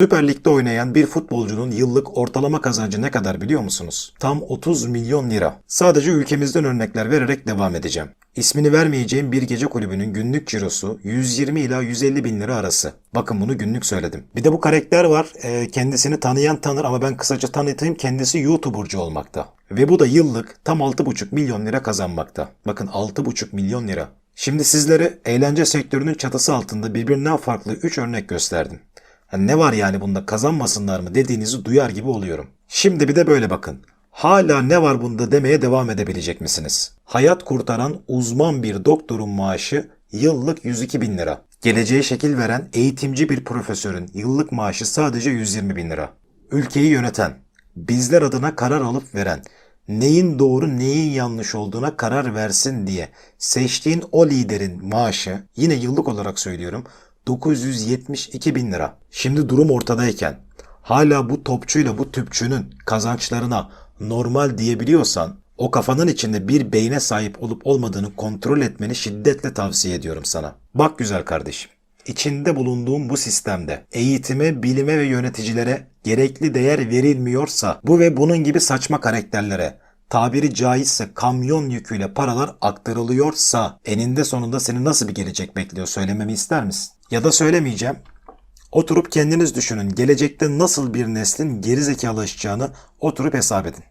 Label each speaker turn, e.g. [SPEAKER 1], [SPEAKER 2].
[SPEAKER 1] Süper Lig'de oynayan bir futbolcunun yıllık ortalama kazancı ne kadar biliyor musunuz? Tam 30 milyon lira. Sadece ülkemizden örnekler vererek devam edeceğim. İsmini vermeyeceğim bir gece kulübünün günlük cirosu 120 ila 150 bin lira arası. Bakın bunu günlük söyledim. Bir de bu karakter var. Ee, kendisini tanıyan tanır ama ben kısaca tanıtayım. Kendisi YouTuber'cı olmakta. Ve bu da yıllık tam 6,5 milyon lira kazanmakta. Bakın 6,5 milyon lira. Şimdi sizlere eğlence sektörünün çatısı altında birbirinden farklı 3 örnek gösterdim. Ha, ne var yani bunda kazanmasınlar mı dediğinizi duyar gibi oluyorum. Şimdi bir de böyle bakın. Hala ne var bunda demeye devam edebilecek misiniz? Hayat kurtaran uzman bir doktorun maaşı yıllık 102 bin lira. Geleceğe şekil veren eğitimci bir profesörün yıllık maaşı sadece 120 bin lira. Ülkeyi yöneten, bizler adına karar alıp veren, neyin doğru neyin yanlış olduğuna karar versin diye seçtiğin o liderin maaşı yine yıllık olarak söylüyorum 972 bin lira. Şimdi durum ortadayken hala bu topçuyla bu tüpçünün kazançlarına normal diyebiliyorsan o kafanın içinde bir beyne sahip olup olmadığını kontrol etmeni şiddetle tavsiye ediyorum sana. Bak güzel kardeşim. İçinde bulunduğum bu sistemde eğitime, bilime ve yöneticilere gerekli değer verilmiyorsa bu ve bunun gibi saçma karakterlere tabiri caizse kamyon yüküyle paralar aktarılıyorsa eninde sonunda seni nasıl bir gelecek bekliyor söylememi ister misin? Ya da söylemeyeceğim. Oturup kendiniz düşünün. Gelecekte nasıl bir neslin gerizekalışacağını oturup hesap edin.